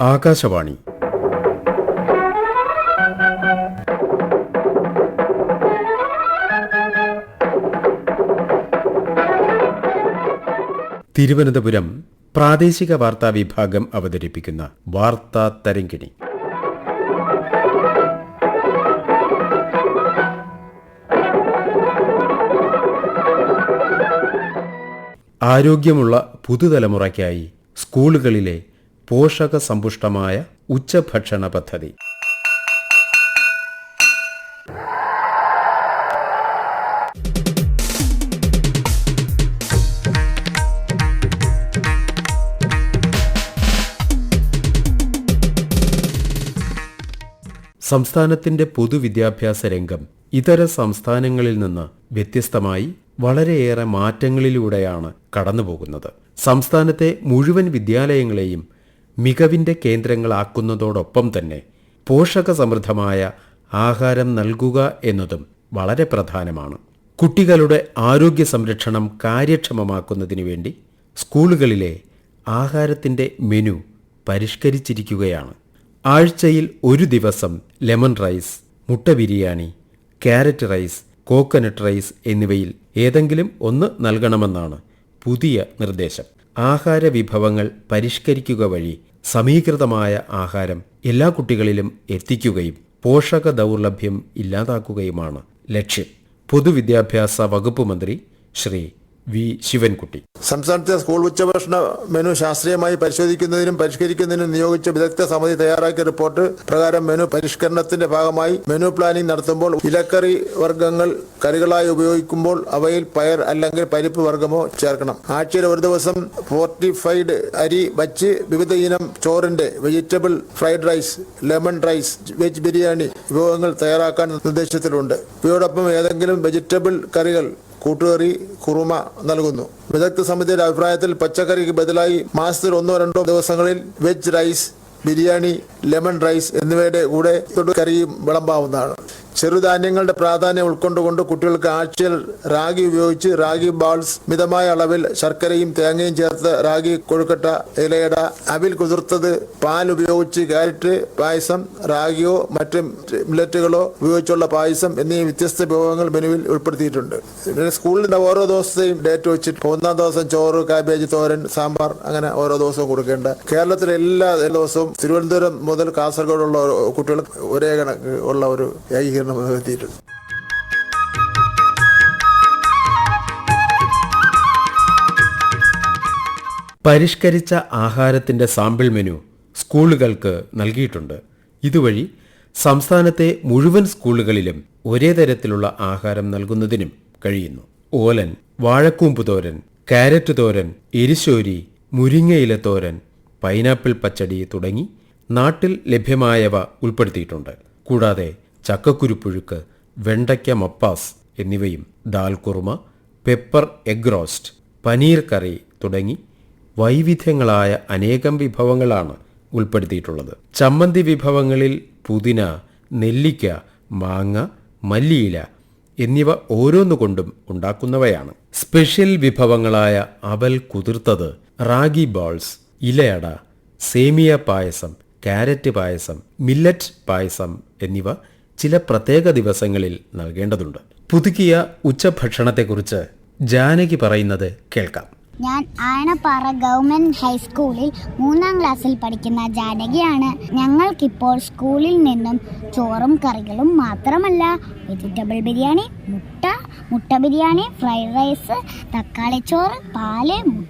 ആകാശവാണി. തിരുവനന്തപുരം പ്രാദേശിക വാർത്താ വിഭാഗം അവതരിപ്പിക്കുന്ന വാർത്താ തരങ്കിണി ആരോഗ്യമുള്ള പുതുതലമുറയ്ക്കായി സ്കൂളുകളിലെ പോഷക സമ്പുഷ്ടമായ ഉച്ചഭക്ഷണ പദ്ധതി. സംസ്ഥാനത്തിന്റെ പൊതുവിദ്യാഭ്യാസ രംഗം ഇതര സംസ്ഥാനങ്ങളിൽ നിന്ന് വ്യത്യസ്തമായി വളരെയേറെ മാറ്റങ്ങളിലൂടെയാണ് കടന്നുപോകുന്നത്. സംസ്ഥാനത്തെ മുഴുവൻ വിദ്യാലയങ്ങളെയും മികവിന്റെ കേന്ദ്രങ്ങളാക്കുന്നതോടൊപ്പം തന്നെ പോഷക സമൃദ്ധമായ ആഹാരം നൽകുക എന്നതും വളരെ പ്രധാനമാണ്. കുട്ടികളുടെ ആരോഗ്യ സംരക്ഷണം കാര്യക്ഷമമാക്കുന്നതിനു വേണ്ടി സ്കൂളുകളിലെ ആഹാരത്തിന്റെ മെനു പരിഷ്കരിച്ചിരിക്കുകയാണ്. ആഴ്ചയിൽ ഒരു ദിവസം ലെമൺ റൈസ് മുട്ട biryani carrot rice coconut rice എന്നിവയിൽ ഏതെങ്കിലും ഒന്ന് നൽകണമെന്നാണ് പുതിയ നിർദ്ദേശം. ആഹാര വിഭവങ്ങൾ പരിഷ്കരിക്കുക വഴി സമീകൃതമായ ആഹാരം എല്ലാ കുട്ടികളിലും എത്തിക്കുകയും പോഷക ദൗർലഭ്യം ഇല്ലാതാക്കുകയുമാണ് ലക്ഷ്യം. പൊതുവിദ്യാഭ്യാസ വകുപ്പ് മന്ത്രി ശ്രീ വി ശിവൻകുട്ടി. സംസ്ഥാനത്തെ സ്കൂൾ ഉച്ചഭക്ഷണ മെനു ശാസ്ത്രീയമായി പരിശോധിക്കുന്നതിനും പരിഷ്കരിക്കുന്നതിനും നിയോഗിച്ച വിദഗ്ധ സമിതി തയ്യാറാക്കിയ റിപ്പോർട്ട് പ്രകാരം മെനു പരിഷ്കരണത്തിന്റെ ഭാഗമായി മെനു പ്ലാനിംഗ് നടത്തുമ്പോൾ ഇലക്കറി വർഗങ്ങൾ കറികളായി ഉപയോഗിക്കുമ്പോൾ അവയിൽ പയർ അല്ലെങ്കിൽ പരിപ്പ് വർഗമോ ചേർക്കണം. ആഴ്ചയിൽ ഒരു ദിവസം ഫോർട്ടിഫൈഡ് അരി വച്ച് വിവിധ ഇനം ചോറിന്റെ vegetable fried rice lemon rice veg biryani വിഭവങ്ങൾ തയ്യാറാക്കാൻ നിർദ്ദേശത്തിലുണ്ട്. ഇവയോടൊപ്പം ഏതെങ്കിലും വെജിറ്റബിൾ കറികൾ കൂട്ടുകറി കുറുമ നൽകുന്നു. വിദഗ്ധ സമിതിയുടെ അഭിപ്രായത്തിൽ പച്ചക്കറിക്ക് ബദലായി മാസത്തിൽ ഒന്നോ രണ്ടോ ദിവസങ്ങളിൽ veg rice biryani lemon rice എന്നിവയുടെ കൂടെ കറിയും വിളമ്പാവുന്നതാണ്. ചെറുധാന്യങ്ങളുടെ പ്രാധാന്യം ഉൾക്കൊണ്ടുകൊണ്ട് കുട്ടികൾക്ക് ആഴ്ചയിൽ റാഗി ഉപയോഗിച്ച് റാഗി ബാൾസ് മിതമായ അളവിൽ ശർക്കരയും തേങ്ങയും ചേർത്ത് റാഗി കൊഴുക്കട്ട ഇലയട അവിൽ കുതിർത്തത് പാൽ ഉപയോഗിച്ച് ക്യാരറ്റ് പായസം റാഗിയോ മറ്റ് മില്ലറ്റുകളോ ഉപയോഗിച്ചുള്ള പായസം എന്നീ വ്യത്യസ്ത വിഭവങ്ങൾ മെനുവിൽ ഉൾപ്പെടുത്തിയിട്ടുണ്ട്. പിന്നെ സ്കൂളിന്റെ ഓരോ ദിവസത്തെയും ഡേറ്റ് വെച്ചിട്ട് ഒന്നാം ദിവസം ചോറ് കാബേജ് തോരൻ സാമ്പാർ അങ്ങനെ ഓരോ ദിവസവും കൊടുക്കേണ്ട. കേരളത്തിലെ എല്ലാ ദിവസവും തിരുവനന്തപുരം മുതൽ കാസർഗോഡുള്ള കുട്ടികൾ ഒരേ കണക്ക് ഉള്ള ഒരു ഏകീകരണം എത്തിയിട്ടുണ്ട് പരിഷ്കരിച്ച ആഹാരത്തിന്റെ സാമ്പിൾ മെനു സ്കൂളുകൾക്ക് നൽകിയിട്ടുണ്ട്. ഇതുവഴി സംസ്ഥാനത്തെ മുഴുവൻ സ്കൂളുകളിലും ഒരേ തരത്തിലുള്ള ആഹാരം നൽകുന്നതിനും കഴിയുന്നു. ഓലൻ വാഴക്കൂമ്പ് തോരൻ കാരറ്റ് തോരൻ എരിശോരി മുരിങ്ങയില തോരൻ പൈനാപ്പിൾ പച്ചടി തുടങ്ങി നാട്ടിൽ ലഭ്യമായവ ഉൾപ്പെടുത്തിയിട്ടുണ്ട്. കൂടാതെ ചക്കക്കുരുപ്പുഴുക്ക് വെണ്ടയ്ക്ക മപ്പാസ് എന്നിവയും dal kurma pepper egg roast paneer curry തുടങ്ങി വൈവിധ്യങ്ങളായ അനേകം വിഭവങ്ങളാണ് ഉൾപ്പെടുത്തിയിട്ടുള്ളത്. ചമ്മന്തി വിഭവങ്ങളിൽ പുതിന നെല്ലിക്ക മാങ്ങ മല്ലിയില എന്നിവ ഓരോന്നുകൊണ്ടും ഉണ്ടാക്കുന്നവയാണ്. സ്പെഷ്യൽ വിഭവങ്ങളായ അവൽ കുതിർത്തത് റാഗി ബോൾസ് ഇലയട സേമിയ പായസം ക്യാരറ്റ് പായസം മില്ലറ്റ് പായസം എന്നിവ ചില പ്രത്യേക ദിവസങ്ങളിൽ നൽകേണ്ടതുണ്ട്. പുതുക്കിയ ഉച്ചഭക്ഷണത്തെക്കുറിച്ച് ജാനകി പറയുന്നത് കേൾക്കാം. ഞാൻ ആനപ്പാറ ഗവൺമെന്റ് ഹൈസ്കൂളിൽ മൂന്നാം ക്ലാസ്സിൽ പഠിക്കുന്ന ജാനകിയാണ്. ഞങ്ങൾക്കിപ്പോൾ സ്കൂളിൽ നിന്നും ചോറും കറികളും മാത്രമല്ല വെജിറ്റബിൾ ബിരിയാണി മുട്ട മുട്ട ബിരിയാണി ഫ്രൈഡ് റൈസ് തക്കാളിച്ചോറ് പാൽ മുട്ട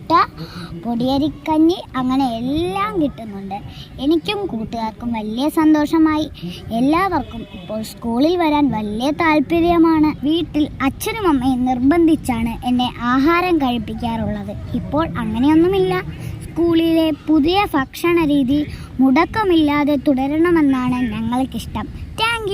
പൊടിയരിക്കഞ്ഞി അങ്ങനെ എല്ലാം കിട്ടുന്നുണ്ട്. എനിക്കും കൂട്ടുകാർക്കും വലിയ സന്തോഷമായി. എല്ലാവർക്കും ഇപ്പോൾ സ്കൂളിൽ വരാൻ വലിയ താല്പര്യമാണ്. വീട്ടിൽ അച്ഛനും അമ്മയും നിർബന്ധിച്ചാണ് എന്നെ ആഹാരം കഴിപ്പിക്കാറുള്ളത്. ഇപ്പോൾ അങ്ങനെയൊന്നുമില്ല. സ്കൂളിലെ പുതിയ ഭക്ഷണ രീതി മുടക്കമില്ലാതെ തുടരണമെന്നാണ് ഞങ്ങൾക്കിഷ്ടം. താങ്ക്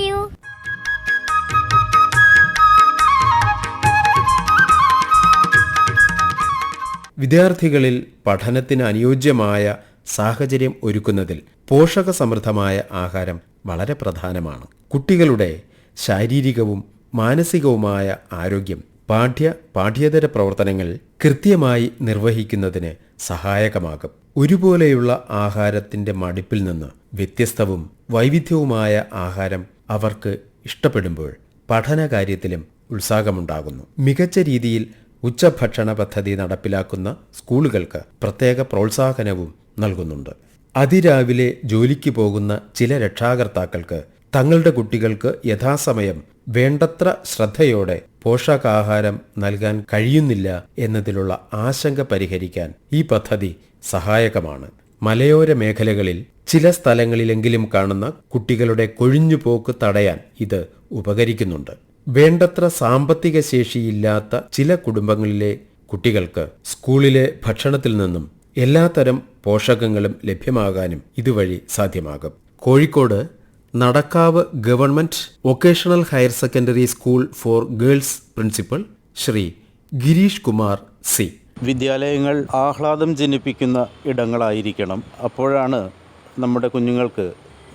വിദ്യാർത്ഥികളിൽ പഠനത്തിന് അനുയോജ്യമായ സാഹചര്യം ഒരുക്കുന്നതിൽ പോഷക സമൃദ്ധമായ ആഹാരം വളരെ പ്രധാനമാണ്. കുട്ടികളുടെ ശാരീരികവും മാനസികവുമായ ആരോഗ്യം പാഠ്യ പാഠ്യേതര പ്രവർത്തനങ്ങൾ കൃത്യമായി നിർവഹിക്കുന്നതിന് സഹായകമാകും. ഒരുപോലെയുള്ള ആഹാരത്തിന്റെ മടിപ്പിൽ നിന്ന് വ്യത്യസ്തവും വൈവിധ്യവുമായ ആഹാരം അവർക്ക് ഇഷ്ടപ്പെടുമ്പോൾ പഠനകാര്യത്തിലും ഉത്സാഹമുണ്ടാകുന്നു. മികച്ച രീതിയിൽ ഉച്ചഭക്ഷണ പദ്ധതി നടപ്പിലാക്കുന്ന സ്കൂളുകൾക്ക് പ്രത്യേക പ്രോത്സാഹനവും നൽകുന്നുണ്ട്. അതിരാവിലെ ജോലിക്ക് പോകുന്ന ചില രക്ഷാകർത്താക്കൾക്ക് തങ്ങളുടെ കുട്ടികൾക്ക് യഥാസമയം വേണ്ടത്ര ശ്രദ്ധയോടെ പോഷകാഹാരം നൽകാൻ കഴിയുന്നില്ല എന്നതിലുള്ള ആശങ്ക പരിഹരിക്കാൻ ഈ പദ്ധതി സഹായകമാണ്. മലയോര മേഖലകളിൽ ചില സ്ഥലങ്ങളിലെങ്കിലും കാണുന്ന കുട്ടികളുടെ കൊഴിഞ്ഞുപോക്ക് തടയാൻ ഇത് ഉപകരിക്കുന്നുണ്ട്. വേണ്ടത്ര സാമ്പത്തിക ശേഷിയില്ലാത്ത ചില കുടുംബങ്ങളിലെ കുട്ടികൾക്ക് സ്കൂളിലെ ഭക്ഷണത്തിൽ നിന്നും എല്ലാത്തരം പോഷകങ്ങളും ലഭ്യമാകാനും ഇതുവഴി സാധ്യമാകും. Kozhikode Nadakkavu government vocational higher secondary school for girls principal Shri Girish Kumar C. വിദ്യാലയങ്ങൾ ആഹ്ലാദം ജനിപ്പിക്കുന്ന ഇടങ്ങളായിരിക്കണം. അപ്പോഴാണ് നമ്മുടെ കുഞ്ഞുങ്ങൾക്ക്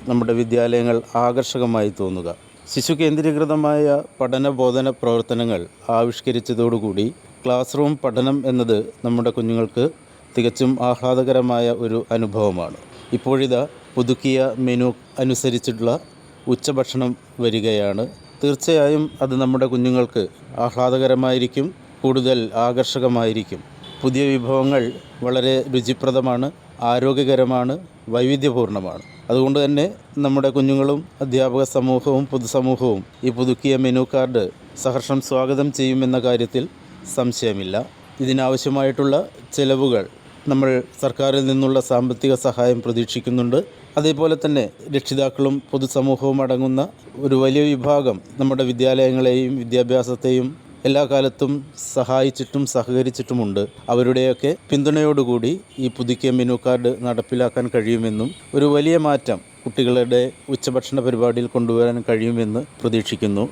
നമ്മുടെ വിദ്യാലയങ്ങൾ ആകർഷകമായി തോന്നുക. ശിശു കേന്ദ്രീകൃതമായ പഠന ബോധന പ്രവർത്തനങ്ങൾ ആവിഷ്കരിച്ചതോടുകൂടി ക്ലാസ് റൂം പഠനം എന്നത് നമ്മുടെ കുഞ്ഞുങ്ങൾക്ക് തികച്ചും ആഹ്ലാദകരമായ ഒരു അനുഭവമാണ്. ഇപ്പോഴിതാ പുതുക്കിയ മെനു അനുസരിച്ചിട്ടുള്ള ഉച്ചഭക്ഷണം വരികയാണ്. തീർച്ചയായും അത് നമ്മുടെ കുഞ്ഞുങ്ങൾക്ക് ആഹ്ലാദകരമായിരിക്കും കൂടുതൽ ആകർഷകമായിരിക്കും. പുതിയ വിഭവങ്ങൾ വളരെ രുചിപ്രദമാണ് ആരോഗ്യകരമാണ് വൈവിധ്യപൂർണമാണ് അതുകൊണ്ട് തന്നെ നമ്മുടെ കുഞ്ഞുങ്ങളും അധ്യാപക സമൂഹവും പൊതുസമൂഹവും ഈ പുതുക്കിയ മെനു കാർഡ് സഹർഷം സ്വാഗതം ചെയ്യുമെന്ന കാര്യത്തിൽ സംശയമില്ല. ഇതിനാവശ്യമായിട്ടുള്ള ചെലവുകൾ നമ്മൾ സർക്കാരിൽ നിന്നുള്ള സാമ്പത്തിക സഹായം പ്രതീക്ഷിക്കുന്നുണ്ട്. അതേപോലെ തന്നെ രക്ഷിതാക്കളും പൊതുസമൂഹവും അടങ്ങുന്ന ഒരു വലിയ വിഭാഗം നമ്മുടെ വിദ്യാലയങ്ങളെയും വിദ്യാഭ്യാസത്തെയും എല്ലാ കാലത്തും സഹായിച്ചിട്ടും സഹകരിച്ചിട്ടുമുണ്ട്. അവരുടെയൊക്കെ പിന്തുണയോടുകൂടി ഈ പുതുക്കിയ മെനു കാർഡ് നടപ്പിലാക്കാൻ കഴിയുമെന്നും ഒരു വലിയ മാറ്റം കുട്ടികളുടെ ഉച്ചഭക്ഷണ പരിപാടിയിൽ കൊണ്ടുവരാൻ കഴിയുമെന്ന് പ്രതീക്ഷിക്കുന്നു.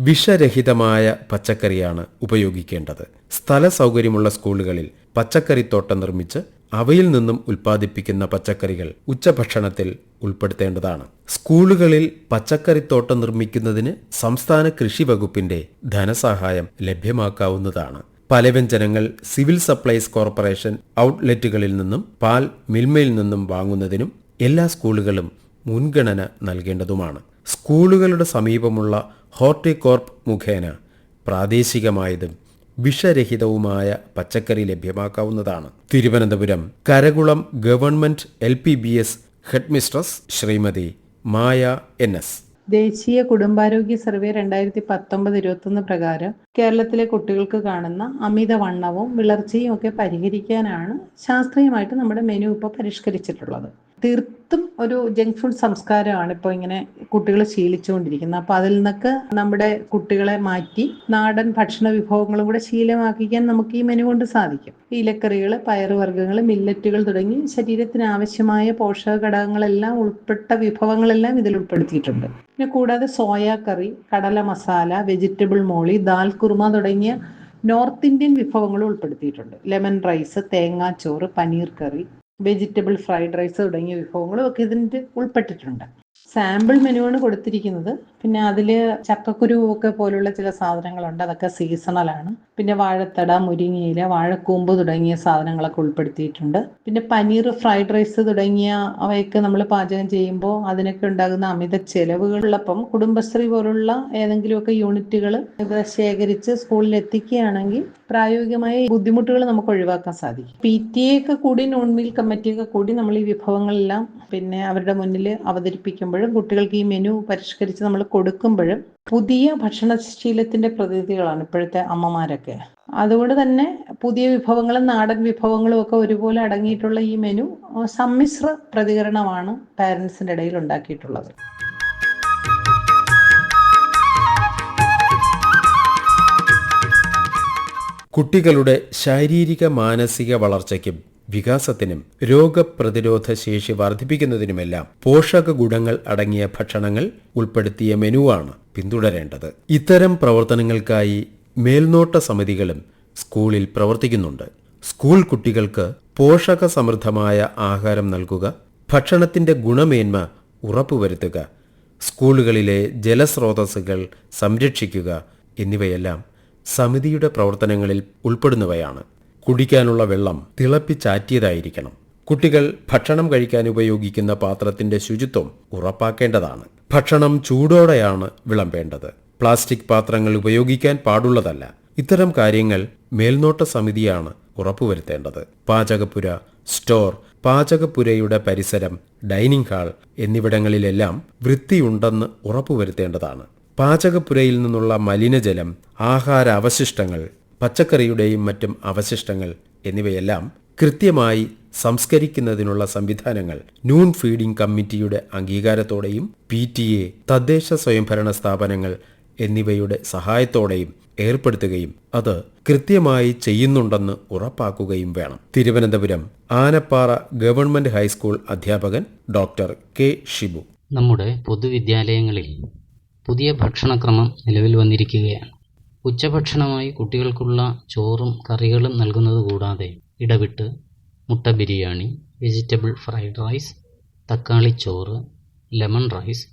വിഷരഹിതമായ പച്ചക്കറിയാണ് ഉപയോഗിക്കേണ്ടത്. സ്ഥല സൗകര്യമുള്ള സ്കൂളുകളിൽ പച്ചക്കറിത്തോട്ടം നിർമ്മിച്ച് അവയിൽ നിന്നും ഉൽപ്പാദിപ്പിക്കുന്ന പച്ചക്കറികൾ ഉച്ചഭക്ഷണത്തിൽ ഉൾപ്പെടുത്തേണ്ടതാണ്. സ്കൂളുകളിൽ പച്ചക്കറിത്തോട്ടം നിർമ്മിക്കുന്നതിന് സംസ്ഥാന കൃഷി വകുപ്പിന്റെ ധനസഹായം ലഭ്യമാക്കാവുന്നതാണ്. പലവ്യഞ്ജനങ്ങൾ സിവിൽ സപ്ലൈസ് കോർപ്പറേഷൻ ഔട്ട്ലെറ്റുകളിൽ നിന്നും പാൽ മിൽമയിൽ നിന്നും വാങ്ങുന്നതിനും എല്ലാ സ്കൂളുകളും മുൻഗണന നൽകേണ്ടതുമാണ്. സ്കൂളുകളുടെ സമീപമുള്ള ഹോർട്ടികോർപ്പ് മുഖേന പ്രാദേശികമായതും വിഷരഹിതവുമായ പച്ചക്കറി ലഭ്യമാക്കാവുന്നതാണ്. Thiruvananthapuram Karakulam government L P B S headmistress Shrimati Maya N S. ദേശീയ കുടുംബാരോഗ്യ സർവേ രണ്ടായിരത്തി പത്തൊമ്പത് ഇരുപത്തൊന്ന് പ്രകാരം കേരളത്തിലെ കുട്ടികൾക്ക് കാണുന്ന അമിതവണ്ണവും വിളർച്ചയും ഒക്കെ പരിഹരിക്കാനാണ് ശാസ്ത്രീയമായിട്ട് നമ്മുടെ മെനു ഇപ്പോൾ പരിഷ്കരിച്ചിട്ടുള്ളത്. തീർത്തും ഒരു ജങ്ക് ഫുഡ് സംസ്കാരമാണ് ഇപ്പോൾ ഇങ്ങനെ കുട്ടികൾ ശീലിച്ചുകൊണ്ടിരിക്കുന്നത്. അപ്പോൾ അതിൽ നിന്നൊക്കെ നമ്മുടെ കുട്ടികളെ മാറ്റി നാടൻ ഭക്ഷണ വിഭവങ്ങളും കൂടെ ശീലമാക്കിക്കാൻ നമുക്ക് ഈ മെനു കൊണ്ട് സാധിക്കും. ഇലക്കറികൾ പയറുവർഗങ്ങൾ മില്ലറ്റുകൾ തുടങ്ങി ശരീരത്തിന് ആവശ്യമായ പോഷക ഘടകങ്ങളെല്ലാം ഉൾപ്പെട്ട വിഭവങ്ങളെല്ലാം ഇതിൽ ഉൾപ്പെടുത്തിയിട്ടുണ്ട്. പിന്നെ കൂടാതെ സോയ കറി കടല മസാല വെജിറ്റബിൾ മോളി ദാൽ കുറുമ തുടങ്ങിയ നോർത്ത് ഇന്ത്യൻ വിഭവങ്ങളും ഉൾപ്പെടുത്തിയിട്ടുണ്ട്. ലെമൺ റൈസ് തേങ്ങാച്ചോറ് paneer curry vegetable fried rice തുടങ്ങിയ വിഭവങ്ങളും ഒക്കെ ഇതിന്റെ ഉൾപ്പെട്ടിട്ടുണ്ട്. സാമ്പിൾ മെനുവാണ് കൊടുത്തിരിക്കുന്നത്. പിന്നെ അതിൽ ചക്കക്കുരു ഒക്കെ പോലുള്ള ചില സാധനങ്ങളുണ്ട് അതൊക്കെ സീസണലാണ് പിന്നെ വാഴത്തട മുരിങ്ങയില വാഴക്കൂമ്പ് തുടങ്ങിയ സാധനങ്ങളൊക്കെ ഉൾപ്പെടുത്തിയിട്ടുണ്ട്. പിന്നെ പനീർ ഫ്രൈഡ് റൈസ് തുടങ്ങിയ അവയൊക്കെ നമ്മൾ പാചകം ചെയ്യുമ്പോൾ അതിനൊക്കെ ഉണ്ടാകുന്ന അമിത ചെലവുകളുള്ളപ്പം കുടുംബശ്രീ പോലുള്ള ഏതെങ്കിലുമൊക്കെ യൂണിറ്റുകൾ ഇത് ശേഖരിച്ച് സ്കൂളിൽ എത്തിക്കുകയാണെങ്കിൽ പ്രായോഗികമായ ബുദ്ധിമുട്ടുകൾ നമുക്ക് ഒഴിവാക്കാൻ സാധിക്കും. പി ടി എ ഒക്കെ കൂടി നോൺ മീൽ കമ്മിറ്റിയൊക്കെ കൂടി നമ്മൾ ഈ വിഭവങ്ങളെല്ലാം പിന്നെ അവരുടെ മുന്നിൽ അവതരിപ്പിക്കുമ്പോഴും കുട്ടികൾക്ക് ഈ മെനു പരിഷ്കരിച്ച് നമ്മൾ കൊടുക്കുമ്പോഴും പുതിയ ഭക്ഷണശീലത്തിന്റെ പ്രതിനിധികളാണ് ഇപ്പോഴത്തെ അമ്മമാരൊക്കെ. അതുകൊണ്ട് തന്നെ പുതിയ വിഭവങ്ങളും നാടൻ വിഭവങ്ങളും ഒക്കെ ഒരുപോലെ അടങ്ങിയിട്ടുള്ള ഈ മെനു സമ്മിശ്ര പ്രതികരണമാണ് പാരൻസിന്റെ ഇടയിൽ ഉണ്ടാക്കിയിട്ടുള്ളത്. കുട്ടികളുടെ ശാരീരിക മാനസിക വളർച്ചയ്ക്കും വികാസത്തിനും രോഗപ്രതിരോധ ശേഷി വർദ്ധിപ്പിക്കുന്നതിനുമെല്ലാം പോഷക ഗുണങ്ങൾ അടങ്ങിയ ഭക്ഷണങ്ങൾ ഉൾപ്പെടുത്തിയ മെനുവാണ് പിന്തുടരേണ്ടത്. ഇത്തരം പ്രവർത്തനങ്ങൾക്കായി മേൽനോട്ട സമിതികളും സ്കൂളിൽ പ്രവർത്തിക്കുന്നുണ്ട്. സ്കൂൾ കുട്ടികൾക്ക് പോഷക സമൃദ്ധമായ ആഹാരം നൽകുക ഭക്ഷണത്തിന്റെ ഗുണമേന്മ ഉറപ്പുവരുത്തുക സ്കൂളുകളിലെ ജലസ്രോതസ്സുകൾ സംരക്ഷിക്കുക എന്നിവയെല്ലാം സമിതിയുടെ പ്രവർത്തനങ്ങളിൽ ഉൾപ്പെടുന്നവയാണ്. കുടിക്കാനുള്ള വെള്ളം തിളപ്പിച്ചാറ്റിയതായിരിക്കണം കുട്ടികൾ ഭക്ഷണം കഴിക്കാൻ ഉപയോഗിക്കുന്ന പാത്രത്തിന്റെ ശുചിത്വം ഉറപ്പാക്കേണ്ടതാണ്. ഭക്ഷണം ചൂടോടെയാണ് വിളമ്പേണ്ടത്. പ്ലാസ്റ്റിക് പാത്രങ്ങൾ ഉപയോഗിക്കാൻ പാടുള്ളതല്ല. ഇത്തരം കാര്യങ്ങൾ മേൽനോട്ട സമിതിയാണ് ഉറപ്പുവരുത്തേണ്ടത്. പാചകപ്പുര സ്റ്റോർ പാചകപ്പുരയുടെ പരിസരം ഡൈനിങ് ഹാൾ എന്നിവിടങ്ങളിലെല്ലാം വൃത്തിയുണ്ടെന്ന് ഉറപ്പുവരുത്തേണ്ടതാണ്. പാചകപ്പുരയിൽ നിന്നുള്ള മലിനജലം ആഹാര അവശിഷ്ടങ്ങൾ പച്ചക്കറിയുടെയും മറ്റും അവശിഷ്ടങ്ങൾ എന്നിവയെല്ലാം കൃത്യമായി സംസ്കരിക്കുന്നതിനുള്ള സംവിധാനങ്ങൾ നൂൺ ഫീഡിംഗ് കമ്മിറ്റിയുടെ അംഗീകാരത്തോടെയും പി ടി എ തദ്ദേശ സ്വയംഭരണ സ്ഥാപനങ്ങൾ എന്നിവയുടെ സഹായത്തോടെയും ഏർപ്പെടുത്തുകയും അത് കൃത്യമായി ചെയ്യുന്നുണ്ടെന്ന് ഉറപ്പാക്കുകയും വേണം. Thiruvananthapuram Anappara government high school അധ്യാപകൻ ഡോക്ടർ കെ. ഷിബു. നമ്മുടെ പൊതുവിദ്യാലയങ്ങളിൽ പുതിയ ഭക്ഷണക്രമം നിലവിൽ വന്നിരിക്കുകയാണ്. ഉച്ചഭക്ഷണമായി കുട്ടികൾക്കുള്ള ചോറും കറികളും നൽകുന്നത് കൂടാതെ ഇടവിട്ട് മുട്ട ബിരിയാണി വെജിറ്റബിൾ ഫ്രൈഡ് റൈസ് തക്കാളി ചോറ് ലെമൺ റൈസ്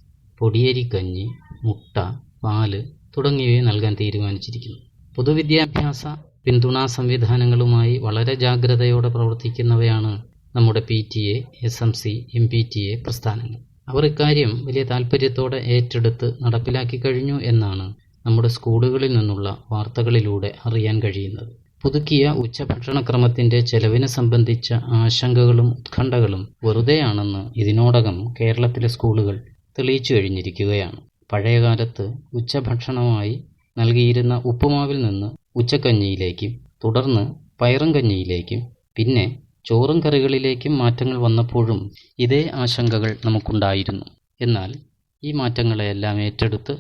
പൊടിയരി കഞ്ഞി മുട്ട പാൽ തുടങ്ങിയവയെ നൽകാൻ തീരുമാനിച്ചിരിക്കുന്നു. പൊതുവിദ്യാഭ്യാസ പിന്തുണാ സംവിധാനങ്ങളുമായി വളരെ ജാഗ്രതയോടെ പ്രവർത്തിക്കുന്നവയാണ് നമ്മുടെ P T A S M C M P T A പ്രസ്ഥാനങ്ങൾ. അവർ ഇക്കാര്യം വലിയ താല്പര്യത്തോടെ ഏറ്റെടുത്ത് നടപ്പിലാക്കി കഴിഞ്ഞു എന്നാണ് നമ്മുടെ സ്കൂളുകളിൽ നിന്നുള്ള വാർത്തകളിലൂടെ അറിയാൻ കഴിയുന്നത്. പുതുക്കിയ ഉച്ചഭക്ഷണക്രമത്തിന്റെ ചെലവിനെ സംബന്ധിച്ച ആശങ്കകളും ഉത്കണ്ഠകളും വെറുതെയാണെന്ന് ഇതിനോടകം കേരളത്തിലെ സ്കൂളുകൾ തെളിയിച്ചു കഴിഞ്ഞിരിക്കുകയാണ്. പഴയകാലത്ത് ഉച്ചഭക്ഷണമായി നൽകിയിരുന്ന ഉപ്പുമാവിൽ നിന്ന് ഉച്ചക്കഞ്ഞിയിലേക്കും തുടർന്ന് പയറും കഞ്ഞിയിലേക്കും പിന്നെ ചോറും കറികളിലേക്കും മാറ്റങ്ങൾ വന്നപ്പോഴും ഇതേ ആശങ്കകൾ നമുക്കുണ്ടായിരുന്നു. എന്നാൽ ഈ മാറ്റങ്ങളെയെല്ലാം ഏറ്റെടുത്ത്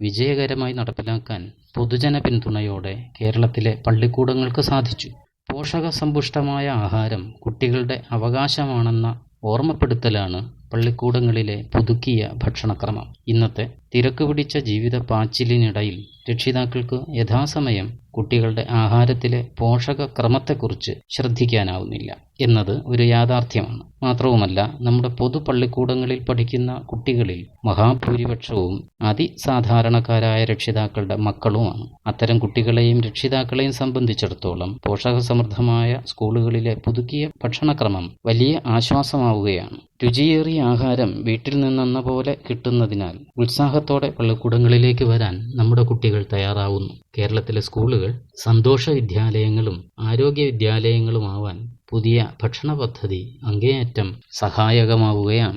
വിജയകരമായി നടപ്പിലാക്കാൻ പൊതുജന പിന്തുണയോടെ കേരളത്തിലെ പള്ളിക്കൂടങ്ങൾക്ക് സാധിച്ചു. പോഷകസമ്പുഷ്ടമായ ആഹാരം കുട്ടികളുടെ അവകാശമാണെന്ന ഓർമ്മപ്പെടുത്തലാണ് പള്ളിക്കൂടങ്ങളിലെ പുതുക്കിയ ഭക്ഷണക്രമം. ഇന്നത്തെ തിരക്ക് പിടിച്ച ജീവിത പാച്ചിലിനിടയിൽ രക്ഷിതാക്കൾക്ക് യഥാസമയം കുട്ടികളുടെ ആഹാരത്തിലെ പോഷകക്രമത്തെക്കുറിച്ച് ശ്രദ്ധിക്കാനാവുന്നില്ല. എന്നത് ഒരു യാഥാർത്ഥ്യമാണ്. മാത്രവുമല്ല നമ്മുടെ പൊതു പള്ളിക്കൂടങ്ങളിൽ പഠിക്കുന്ന കുട്ടികളിൽ മഹാഭൂരിപക്ഷവും അതിസാധാരണക്കാരായ രക്ഷിതാക്കളുടെ മക്കളുമാണ്. അത്തരം കുട്ടികളെയും രക്ഷിതാക്കളെയും സംബന്ധിച്ചിടത്തോളം പോഷകസമൃദ്ധമായ സ്കൂളുകളിലെ പുതുക്കിയ ഭക്ഷണക്രമം വലിയ ആശ്വാസമാവുകയാണ്. രുചിയേറിയ ആഹാരം വീട്ടിൽ നിന്നെന്ന പോലെ കിട്ടുന്നതിനാൽ ഉത്സാഹത്തോടെ പള്ളിക്കൂടങ്ങളിലേക്ക് വരാൻ നമ്മുടെ കുട്ടികൾ തയ്യാറാവുന്നു. കേരളത്തിലെ സ്കൂളുകൾ സന്തോഷ വിദ്യാലയങ്ങളും ആരോഗ്യ വിദ്യാലയങ്ങളുമാവാൻ പുതിയ ഭക്ഷണ പദ്ധതി അങ്ങേയറ്റം സഹായകമാവുകയാണ്.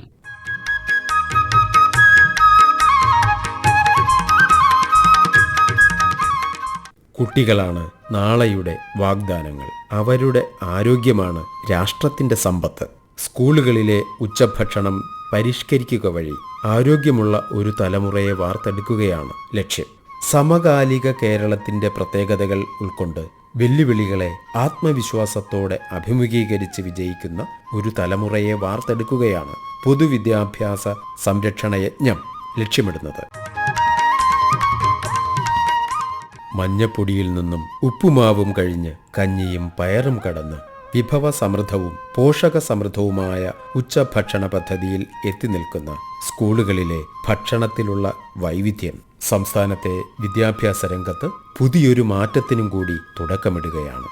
കുട്ടികളാണ് നാളെയുടെ വാഗ്ദാനങ്ങൾ. അവരുടെ ആരോഗ്യമാണ് രാഷ്ട്രത്തിന്റെ സമ്പത്ത്. സ്കൂളുകളിലെ ഉച്ചഭക്ഷണം പരിഷ്കരിക്കുക വഴി ആരോഗ്യമുള്ള ഒരു തലമുറയെ വാർത്തെടുക്കുകയാണ് ലക്ഷ്യം. സമകാലിക കേരളത്തിന്റെ പ്രത്യേകതകൾ ഉൾക്കൊണ്ട് വെല്ലുവിളികളെ ആത്മവിശ്വാസത്തോടെ അഭിമുഖീകരിച്ച് വിജയിക്കുന്ന ഒരു തലമുറയെ വാർത്തെടുക്കുകയാണ് പൊതുവിദ്യാഭ്യാസ സംരക്ഷണ യജ്ഞം ലക്ഷ്യമിടുന്നത്. മഞ്ഞപ്പൊടിയിൽ നിന്നും ഉപ്പുമാവും കഴിഞ്ഞ് കഞ്ഞിയും പയറും കടന്ന് വിഭവ സമൃദ്ധവും പോഷക സമൃദ്ധവുമായ ഉച്ചഭക്ഷണ പദ്ധതിയിൽ എത്തി നിൽക്കുന്ന സ്കൂളുകളിലെ ഭക്ഷണത്തിലുള്ള വൈവിധ്യം സംസ്ഥാനത്തെ വിദ്യാഭ്യാസ രംഗത്ത് പുതിയൊരു മാറ്റത്തിനും കൂടി തുടക്കമിടുകയാണ്.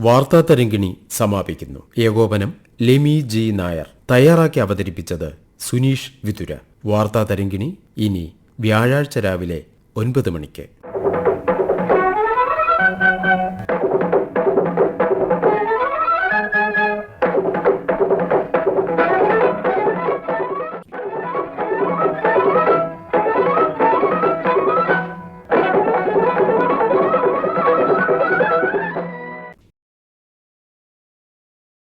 വാർത്താ തരങ്കിണി സമാപിക്കുന്നു. ഏകോപനം ലെമി ജി നായർ തയ്യാറാക്കി അവതരിപ്പിച്ചത് സുനീഷ് വിതുര. വാർത്താതരംഗിണി ഇനി വ്യാഴാഴ്ച രാവിലെ ഒൻപത് മണിക്ക്.